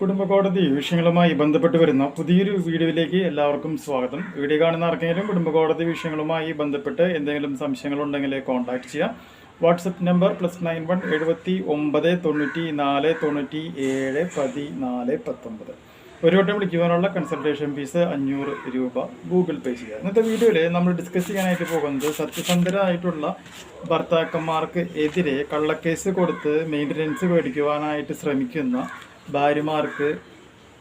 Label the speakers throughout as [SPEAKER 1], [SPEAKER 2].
[SPEAKER 1] കുടുംബ കോടതി വിഷയങ്ങളുമായി ബന്ധപ്പെട്ട് വരുന്ന പുതിയൊരു വീഡിയോയിലേക്ക് എല്ലാവർക്കും സ്വാഗതം. വീഡിയോ കാണുന്ന ആർക്കെങ്കിലും കുടുംബ കോടതി വിഷയങ്ങളുമായി ബന്ധപ്പെട്ട് എന്തെങ്കിലും സംശയങ്ങളുണ്ടെങ്കിൽ കോൺടാക്ട് ചെയ്യാം. WhatsApp number plus nine one എഴുപത്തി ഒമ്പത് തൊണ്ണൂറ്റി നാല് തൊണ്ണൂറ്റി ഏഴ് പതിനാല് പത്തൊമ്പത്. ഒരു വട്ടം വിളിക്കുവാനുള്ള കൺസൾട്ടേഷൻ ഫീസ് അഞ്ഞൂറ് രൂപ ഗൂഗിൾ പേ ചെയ്യുക ഇന്നത്തെ വീഡിയോയിൽ നമ്മൾ ഡിസ്കസ് ചെയ്യാനായിട്ട് പോകുന്നത് സത്യസന്ധരായിട്ടുള്ള ഭർത്താക്കന്മാർക്ക് എതിരെ കള്ളക്കേസ് കൊടുത്ത് മെയിന്റനൻസ് മേടിക്കുവാനായിട്ട് ശ്രമിക്കുന്ന ഭാര്യമാർക്ക്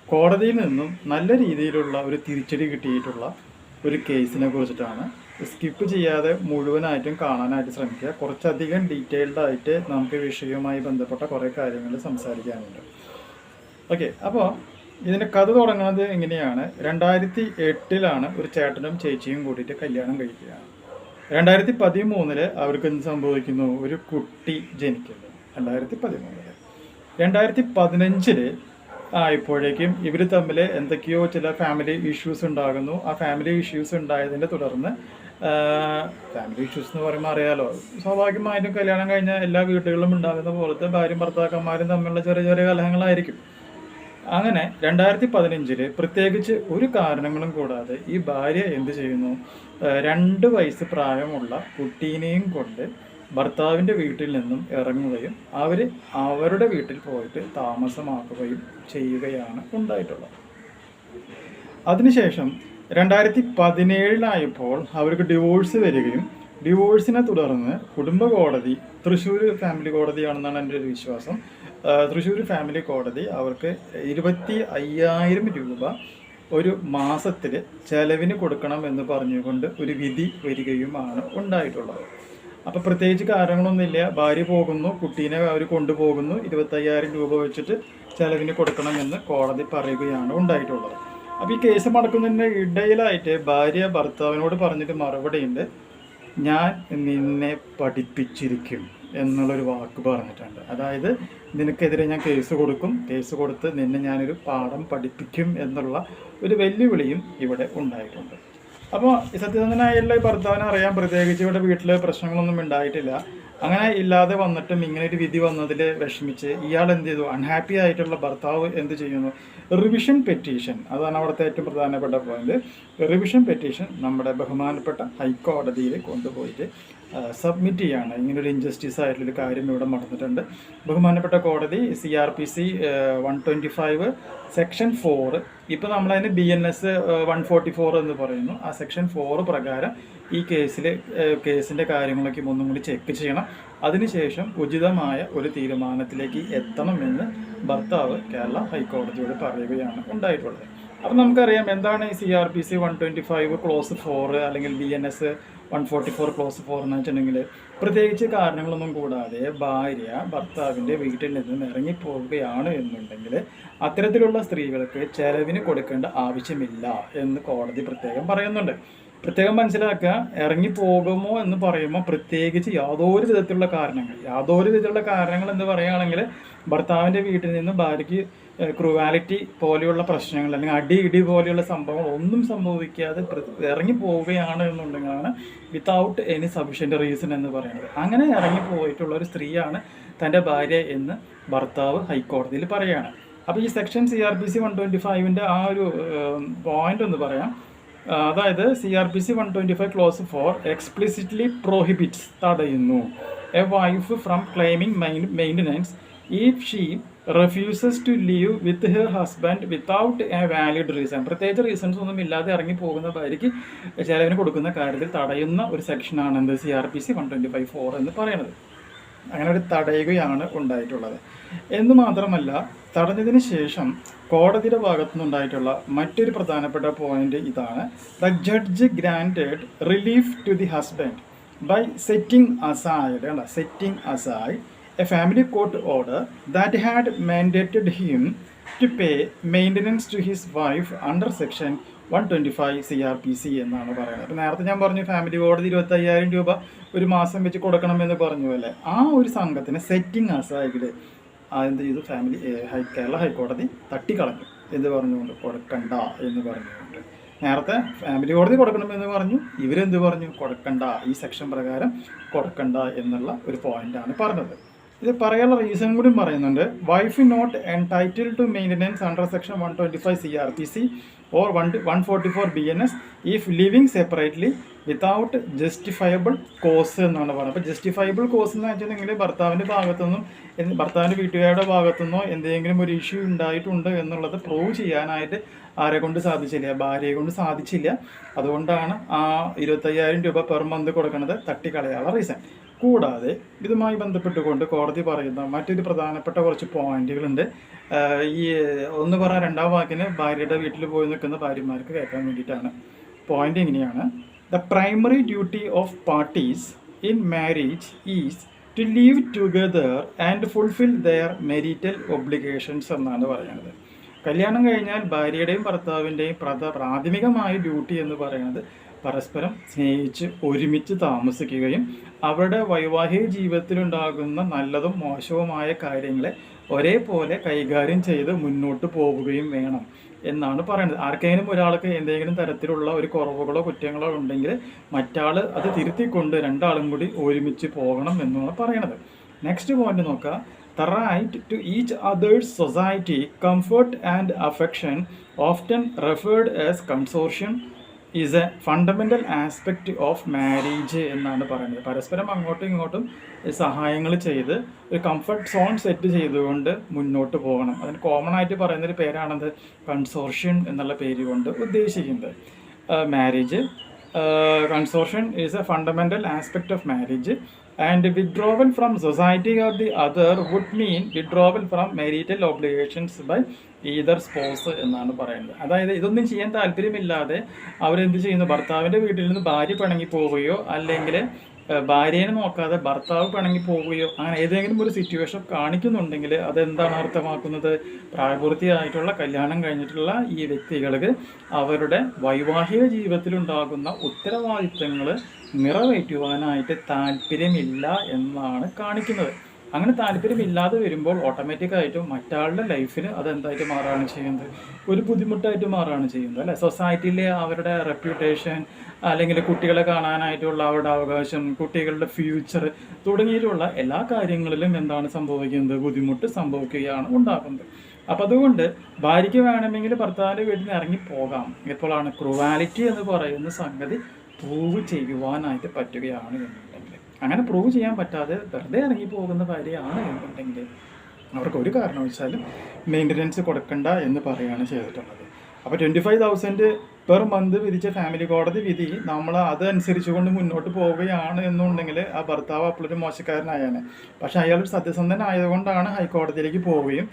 [SPEAKER 1] കോടതിയിൽ നിന്നും നല്ല രീതിയിലുള്ള ഒരു തിരിച്ചടി കിട്ടിയിട്ടുള്ള ഒരു കേസിനെ കുറിച്ചിട്ടാണ്. സ്കിപ്പ് ചെയ്യാതെ മുഴുവനായിട്ടും കാണാനായിട്ട് ശ്രമിക്കുക. കുറച്ചധികം ഡീറ്റെയിൽഡ് ആയിട്ട് നമുക്ക് വിഷയവുമായി ബന്ധപ്പെട്ട കുറേ കാര്യങ്ങൾ സംസാരിക്കാനുണ്ട്. ഓക്കെ അപ്പോൾ ഇതിന്റെ കഥ തുടങ്ങുന്നത് എങ്ങനെയാണ്? രണ്ടായിരത്തി എട്ടിലാണ് ഒരു ചേട്ടനും ചേച്ചിയും കൂടിയിട്ട് കല്യാണം കഴിക്കുകയാണ്. രണ്ടായിരത്തി പതിമൂന്നിൽ അവർക്ക് എന്ത് സംഭവിക്കുന്നു? ഒരു കുട്ടി ജനിക്കുന്നു. രണ്ടായിരത്തി പതിമൂന്നിൽ രണ്ടായിരത്തി പതിനഞ്ചിൽ ആയപ്പോഴേക്കും ഇവർ തമ്മിൽ എന്തൊക്കെയോ ചില ഫാമിലി ഇഷ്യൂസ് ഉണ്ടാകുന്നു. ആ ഫാമിലി ഇഷ്യൂസ് ഉണ്ടായതിനെ തുടർന്ന് ഫാമിലി ഇഷ്യൂസ് എന്ന് പറയുമ്പോൾ അറിയാലോ. സ്വാഭാവികമായിട്ടും കല്യാണം കഴിഞ്ഞ എല്ലാ വീടുകളിലും ഉണ്ടാകുന്ന പോലത്തെ ഭാര്യയും ഭർത്താക്കന്മാരും തമ്മിലുള്ള ചെറിയ ചെറിയ കലഹങ്ങളായിരിക്കും. അങ്ങനെ രണ്ടായിരത്തി പതിനഞ്ചിൽ പ്രത്യേകിച്ച് ഒരു കാരണങ്ങളും കൂടാതെ ഈ ഭാര്യ എന്ത് ചെയ്യുന്നു? രണ്ട് വയസ്സ് പ്രായമുള്ള കുട്ടീനെയും കൊണ്ട് ഭർത്താവിന്റെ വീട്ടിൽ നിന്നും ഇറങ്ങുകയും അവർ അവരുടെ വീട്ടിൽ പോയിട്ട് താമസമാക്കുകയും ചെയ്യുകയാണ് ഉണ്ടായിട്ടുള്ളത്. അതിനുശേഷം രണ്ടായിരത്തി പതിനേഴിലായപ്പോൾ അവർക്ക് ഡിവോഴ്സ് വരികയും ഡിവോഴ്സിനെ തുടർന്ന് കുടുംബ കോടതി തൃശ്ശൂർ ഫാമിലി കോടതിയാണെന്നാണ് എന്റെ ഒരു വിശ്വാസം. തൃശ്ശൂർ ഫാമിലി കോടതി അവർക്ക് ഇരുപത്തി അയ്യായിരം രൂപ ഒരു മാസത്തിൽ ചെലവിന് കൊടുക്കണം എന്ന് പറഞ്ഞുകൊണ്ട് ഒരു വിധി വരികയുമാണ് ഉണ്ടായിട്ടുള്ളത്. അപ്പോൾ പ്രത്യേകിച്ച് കാരണങ്ങളൊന്നുമില്ല. ഭാര്യ പോകുന്നു കുട്ടീനെ അവർ കൊണ്ടുപോകുന്നു. ഇരുപത്തയ്യായിരം രൂപ വെച്ചിട്ട് ചെലവിന് കൊടുക്കണമെന്ന് കോടതി പറയുകയാണ് ഉണ്ടായിട്ടുള്ളത്. അപ്പോൾ ഈ കേസ് നടക്കുന്നതിന് ഇടയിലായിട്ട് ഭാര്യ ഭർത്താവിനോട് പറഞ്ഞിട്ട് മറുപടിയുണ്ട്. ഞാൻ നിന്നെ പഠിപ്പിച്ചിരിക്കും എന്നുള്ളൊരു വാക്ക് പറഞ്ഞിട്ടുണ്ട്. അതായത് നിനക്കെതിരെ ഞാൻ കേസ് കൊടുക്കും. കേസ് കൊടുത്ത് നിന്നെ ഞാനൊരു പാഠം പഠിപ്പിക്കും എന്നുള്ള ഒരു വെല്ലുവിളിയും ഇവിടെ ഉണ്ടായിട്ടുണ്ട്. അപ്പോൾ സത്യസന്ധനായുള്ള ഭർത്താവിനെ അറിയാൻ പ്രത്യേകിച്ച് ഇവിടെ വീട്ടിൽ പ്രശ്നങ്ങളൊന്നും ഉണ്ടായിട്ടില്ല. അങ്ങനെ ഇല്ലാതെ വന്നിട്ടും ഇങ്ങനെ ഒരു വിധി വന്നതിൽ വിഷമിച്ച് ഇയാൾ എന്ത് ചെയ്തു? അൺഹാപ്പി ആയിട്ടുള്ള ഭർത്താവ് എന്ത് ചെയ്യുന്നു? റിവിഷൻ പെറ്റീഷൻ അതാണ് അവിടുത്തെ ഏറ്റവും പ്രധാനപ്പെട്ട പോയിന്റ് റിവിഷൻ പെറ്റീഷൻ നമ്മുടെ ബഹുമാനപ്പെട്ട ഹൈക്കോടതിയിൽ കൊണ്ടുപോയിട്ട് സബ്മിറ്റ് ചെയ്യാണ്. ഇങ്ങനെ ഒരു ഇൻജസ്റ്റിസ് ആയിട്ടുള്ളൊരു കാര്യം ഇവിടെ നടന്നിട്ടുണ്ട്. ബഹുമാനപ്പെട്ട കോടതി C R P C one twenty five section four ഇപ്പോൾ നമ്മളതിന് B N S one forty four എന്ന് പറയുന്നു. ആ സെക്ഷൻ ഫോർ പ്രകാരം ഈ കേസിൽ കേസിന്റെ കാര്യങ്ങളൊക്കെ ഒന്നും കൂടി ചെക്ക് ചെയ്യണം. അതിനുശേഷം ഉചിതമായ ഒരു തീരുമാനത്തിലേക്ക് എത്തണമെന്ന് ഭർത്താവ് കേരള ഹൈക്കോടതിയോട് പറയുകയാണ് ഉണ്ടായിട്ടുള്ളത്. അപ്പം നമുക്കറിയാം എന്താണ് ഈ C R P C one twenty five clause four അല്ലെങ്കിൽ B N S one forty four clause four എന്ന് വെച്ചിട്ടുണ്ടെങ്കിൽ പ്രത്യേകിച്ച് കാരണങ്ങളൊന്നും കൂടാതെ ഭാര്യ ഭർത്താവിന്റെ വീട്ടിൽ നിന്നും ഇറങ്ങിപ്പോവുകയാണ് എന്നുണ്ടെങ്കിൽ അത്തരത്തിലുള്ള സ്ത്രീകൾക്ക് ചെലവിന് കൊടുക്കേണ്ട ആവശ്യമില്ല എന്ന് കോടതി പ്രത്യേകം പറയുന്നുണ്ട്. പ്രത്യേകം മനസ്സിലാക്കുക ഇറങ്ങി പോകുമോ എന്ന് പറയുമ്പോൾ പ്രത്യേകിച്ച് യാതൊരു വിധത്തിലുള്ള കാരണങ്ങൾ യാതൊരു വിധത്തിലുള്ള കാരണങ്ങൾ എന്ന് പറയുകയാണെങ്കിൽ ഭർത്താവിന്റെ വീട്ടിൽ നിന്ന് ഭാര്യയ്ക്ക് ക്രൂവാലിറ്റി പോലെയുള്ള പ്രശ്നങ്ങൾ അല്ലെങ്കിൽ അടി ഇടി പോലെയുള്ള സംഭവങ്ങൾ ഒന്നും സംഭവിക്കാതെ ഇറങ്ങി പോവുകയാണ് എന്നുണ്ടെങ്കിലാണ് വിത്തൗട്ട് എനി സഫീഷ്യന്റ് റീസൺ എന്ന് പറയുന്നത്. അങ്ങനെ ഇറങ്ങി പോയിട്ടുള്ള ഒരു സ്ത്രീയാണ് തന്റെ ഭാര്യ എന്ന് ഭർത്താവ് ഹൈക്കോടതിയിൽ പറയുകയാണ്. അപ്പോൾ ഈ section C R P C one twenty ഫൈവിന്റെ ആ ഒരു പോയിന്റ് ഒന്ന് പറയാം. അതായത് C R P C one twenty five clause four explicitly prohibits തടയുന്നു. A wife from claiming maintenance if she refuses to leave with her husband without a valid reason പ്രത്യേകിച്ച് reasons ഒന്നും ഇല്ലാതെ ഇറങ്ങി പോകുന്ന ഭാര്യയ്ക്ക് ചിലവിന് കൊടുക്കുന്ന കാര്യത്തിൽ തടയുന്ന ഒരു സെക്ഷനാണ് എന്ത്? C R P C one twenty five four എന്ന് പറയുന്നത്. അങ്ങനെ ഒരു തടയുകയാണ് ഉണ്ടായിട്ടുള്ളത്. എന്ന് മാത്രമല്ല തടഞ്ഞതിന് ശേഷം കോടതിയുടെ ഭാഗത്തു നിന്നുണ്ടായിട്ടുള്ള മറ്റൊരു പ്രധാനപ്പെട്ട പോയിന്റ് ഇതാണ്. The judge granted relief to the husband by setting aside അല്ല setting aside a family court order that had mandated him to pay maintenance to his wife under section one twenty five C R P C എന്നാണ് പറയുന്നത്. അപ്പോൾ നേരത്തെ ഞാൻ പറഞ്ഞു family കോടതി ഇരുപത്തി അയ്യായിരം രൂപ ഒരു മാസം വെച്ച് കൊടുക്കണമെന്ന് പറഞ്ഞു അല്ലേ? ആ ഒരു സംഘത്തിന് സെറ്റിംഗ് ആസായിട്ട് എന്ത് ചെയ്തു? ഫാമിലി ഹൈ കേരള ഹൈക്കോടതി തട്ടിക്കളഞ്ഞു എന്ന് പറഞ്ഞുകൊണ്ട് കൊടുക്കണ്ട എന്ന് പറഞ്ഞുകൊണ്ട്. നേരത്തെ ഫാമിലി കോടതി കൊടുക്കണമെന്ന് പറഞ്ഞു ഇവരെന്ത് പറഞ്ഞു? കൊടുക്കണ്ട. ഈ സെക്ഷൻ പ്രകാരം കൊടുക്കണ്ട എന്നുള്ള ഒരു പോയിന്റാണ് പറഞ്ഞത്. ഇത് പറയാനുള്ള റീസൺ കൂടി പറയുന്നുണ്ട്. Wife not entitle to maintenance under section one twenty five C R P C or one one forty four B N S if living separately without justifiable cause എന്നാണ് പറയുന്നത് അപ്പോൾ ജസ്റ്റിഫയബിൾ കോസ് എന്ന് വെച്ചിട്ടുണ്ടെങ്കിൽ ഭർത്താവിന്റെ ഭാഗത്തുനിന്നും ഭർത്താവിന്റെ വീട്ടുകാരുടെ ഭാഗത്തുനിന്നോ എന്തെങ്കിലും ഒരു ഇഷ്യൂ ഉണ്ടായിട്ടുണ്ട് എന്നുള്ളത് പ്രൂവ് ചെയ്യാനായിട്ട് ആരെ കൊണ്ട് സാധിച്ചില്ല ഭാര്യയെ കൊണ്ട് സാധിച്ചില്ല. അതുകൊണ്ടാണ് ആ ഇരുപത്തയ്യായിരം രൂപ പെർ മന്ത് കൊടുക്കുന്നത് തട്ടിക്കളയാനുള്ള റീസൺ കൂടാതെ ഇതുമായി ബന്ധപ്പെട്ടുകൊണ്ട് കോടതി പറയുന്ന മറ്റൊരു പ്രധാനപ്പെട്ട കുറച്ച് പോയിന്റുകളുണ്ട്. ഈ ഒന്ന് പറ രണ്ടാം വാക്കിന് ഭാര്യയുടെ വീട്ടിൽ പോയി നിൽക്കുന്ന ഭാര്യമാർക്ക് കേൾക്കാൻ വേണ്ടിയിട്ടാണ്. പോയിന്റ് ഇങ്ങനെയാണ്. The primary duty of parties in marriage is to leave together and fulfil their marital obligations എന്നാണ് പറയുന്നത്. കല്യാണം കഴിഞ്ഞാൽ ഭാര്യയുടെയും ഭർത്താവിന്റെയും പ്രാഥമികമായ ഡ്യൂട്ടി എന്ന് പറയുന്നത് പരസ്പരം സ്നേഹിച്ച് ഒരുമിച്ച് താമസിക്കുകയും അവരുടെ വൈവാഹിക ജീവിതത്തിലുണ്ടാകുന്ന നല്ലതും മോശവുമായ കാര്യങ്ങളെ ഒരേപോലെ കൈകാര്യം ചെയ്ത് മുന്നോട്ട് പോവുകയും വേണം എന്നാണ് പറയുന്നത്. ആർക്കെങ്കിലും ഒരാൾക്ക് എന്തെങ്കിലും തരത്തിലുള്ള ഒരു കുറവുകളോ കുറ്റങ്ങളോ ഉണ്ടെങ്കിൽ മറ്റാൾ അത് തിരുത്തിക്കൊണ്ട് രണ്ടാളും കൂടി ഒരുമിച്ച് പോകണം എന്നാണ് പറയണത്. നെക്സ്റ്റ് പോയിന്റ് നോക്കുക. The right to each other's society comfort and affection often referred as consortium is a fundamental aspect of marriage എന്നാണ് പറയുന്നത്. പരസ്പരം അങ്ങോട്ടും ഇങ്ങോട്ടും സഹായങ്ങൾ ചെയ്ത് ഒരു കംഫർട്ട് സോൺ സെറ്റ് ചെയ്തുകൊണ്ട് മുന്നോട്ട് പോകണം. അതിന് കോമൺ ആയിട്ട് പറയുന്നൊരു പേരാണത് കൺസോർഷ്യൻ എന്നുള്ള പേര് കൊണ്ട് ഉദ്ദേശിക്കുന്നത്. Marriage consortium is a fundamental aspect of marriage and withdrawal from society of the other would mean withdrawal from marital obligations by either spouse എന്നാണ് പറയുന്നത്. അതായത് ഇതൊന്നും ചെയ്യാൻ താല്പര്യമില്ലാതെ അവരെന്ത് ചെയ്യുന്നു? ഭർത്താവിന്റെ വീട്ടിൽ നിന്ന് ഭാര്യ പിണങ്ങി പോവുകയോ അല്ലെങ്കിൽ ഭാര്യയെ നോക്കാതെ ഭർത്താവ് പിണങ്ങി പോവുകയോ അങ്ങനെ ഏതെങ്കിലും ഒരു സിറ്റുവേഷൻ കാണിക്കുന്നുണ്ടെങ്കിൽ അതെന്താണ് അർത്ഥമാക്കുന്നത്? പ്രായപൂർത്തിയായിട്ടുള്ള കല്യാണം കഴിഞ്ഞിട്ടുള്ള ഈ വ്യക്തികൾക്ക് അവരുടെ വൈവാഹിക ജീവിതത്തിലുണ്ടാകുന്ന ഉത്തരവാദിത്തങ്ങൾ നിറവേറ്റുവാനായിട്ട് താല്പര്യമില്ല എന്നാണ് കാണിക്കുന്നത്. അങ്ങനെ താല്പര്യമില്ലാതെ വരുമ്പോൾ ഓട്ടോമാറ്റിക്കായിട്ടും മറ്റാളുടെ ലൈഫിന് അതെന്തായിട്ട് മാറുകയാണ് ചെയ്യുന്നത്? ഒരു ബുദ്ധിമുട്ടായിട്ട് മാറുകയാണ് ചെയ്യുന്നത് അല്ലെ? സൊസൈറ്റിയിലെ അവരുടെ റെപ്യൂട്ടേഷൻ അല്ലെങ്കിൽ കുട്ടികളെ കാണാനായിട്ടുള്ള അവരുടെ അവകാശം കുട്ടികളുടെ ഫ്യൂച്ചർ തുടങ്ങിയിട്ടുള്ള എല്ലാ കാര്യങ്ങളിലും എന്താണ് സംഭവിക്കുന്നത്? ബുദ്ധിമുട്ട് സംഭവിക്കുകയാണ് ഉണ്ടാക്കുന്നത്. അപ്പം അതുകൊണ്ട് ഭാര്യയ്ക്ക് വേണമെങ്കിൽ ഭർത്താവിന്റെ വീട്ടിൽ നിന്ന് ഇറങ്ങി പോകാം. എപ്പോഴാണ് ക്രുവാലിറ്റി എന്ന് പറയുന്ന സംഗതി പ്രൂവ് ചെയ്യുവാനായിട്ട് പറ്റുകയാണ് എന്നുണ്ടെങ്കിൽ അങ്ങനെ പ്രൂവ് ചെയ്യാൻ പറ്റാതെ വെറുതെ ഇറങ്ങി പോകുന്ന ഭാര്യയാണ് എന്നുണ്ടെങ്കിൽ അവർക്ക് ഒരു കാരണം കാരണവശാലും മെയിന്റനൻസ് കൊടുക്കണ്ട എന്ന് പറയുകയാണ് ചെയ്തിട്ടുള്ളത്. അപ്പോൾ twenty five thousand per month വിധിച്ച ഫാമിലി കോടതി വിധി നമ്മൾ അതനുസരിച്ചുകൊണ്ട് മുന്നോട്ട് പോവുകയാണ് എന്നുണ്ടെങ്കിൽ ആ ഭർത്താവ് അപ്പോഴൊരു മോശക്കാരനായാണ്. പക്ഷേ അയാൾ സത്യസന്ധനായതുകൊണ്ടാണ് ഹൈക്കോടതിയിലേക്ക് പോവുകയും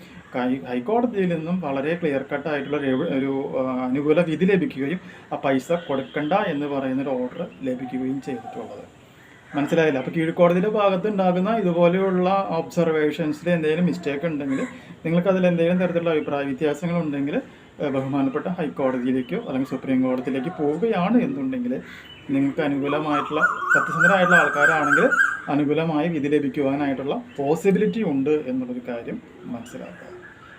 [SPEAKER 1] ഹൈക്കോടതിയിൽ നിന്നും വളരെ ക്ലിയർ കട്ട് ആയിട്ടുള്ള ഒരു അനുകൂല വിധി ലഭിക്കുകയും ആ പൈസ കൊടുക്കണ്ട എന്ന് പറയുന്നൊരു ഓർഡർ ലഭിക്കുകയും ചെയ്തിട്ടുള്ളത്. മനസ്സിലായില്ല. അപ്പോൾ കീഴ്ക്കോടതിയുടെ ഭാഗത്ത് ഉണ്ടാകുന്ന ഇതുപോലെയുള്ള ഒബ്സർവേഷൻസിൽ എന്തെങ്കിലും മിസ്റ്റേക്ക് ഉണ്ടെങ്കിൽ നിങ്ങൾക്ക് അതിൽ എന്തെങ്കിലും തരത്തിലുള്ള അഭിപ്രായ വ്യത്യാസങ്ങൾ ഉണ്ടെങ്കിൽ ബഹുമാനപ്പെട്ട ഹൈക്കോടതിയിലേക്കോ അല്ലെങ്കിൽ സുപ്രീം കോടതിയിലേക്ക് പോവുകയാണ് എന്നുണ്ടെങ്കിൽ നിങ്ങൾക്ക് അനുകൂലമായിട്ടുള്ള സത്യസന്ധരായിട്ടുള്ള ആൾക്കാരാണെങ്കിൽ അനുകൂലമായ വിധി ലഭിക്കുവാനായിട്ടുള്ള പോസിബിലിറ്റി ഉണ്ട് എന്നുള്ളൊരു കാര്യം മനസ്സിലാക്കുക.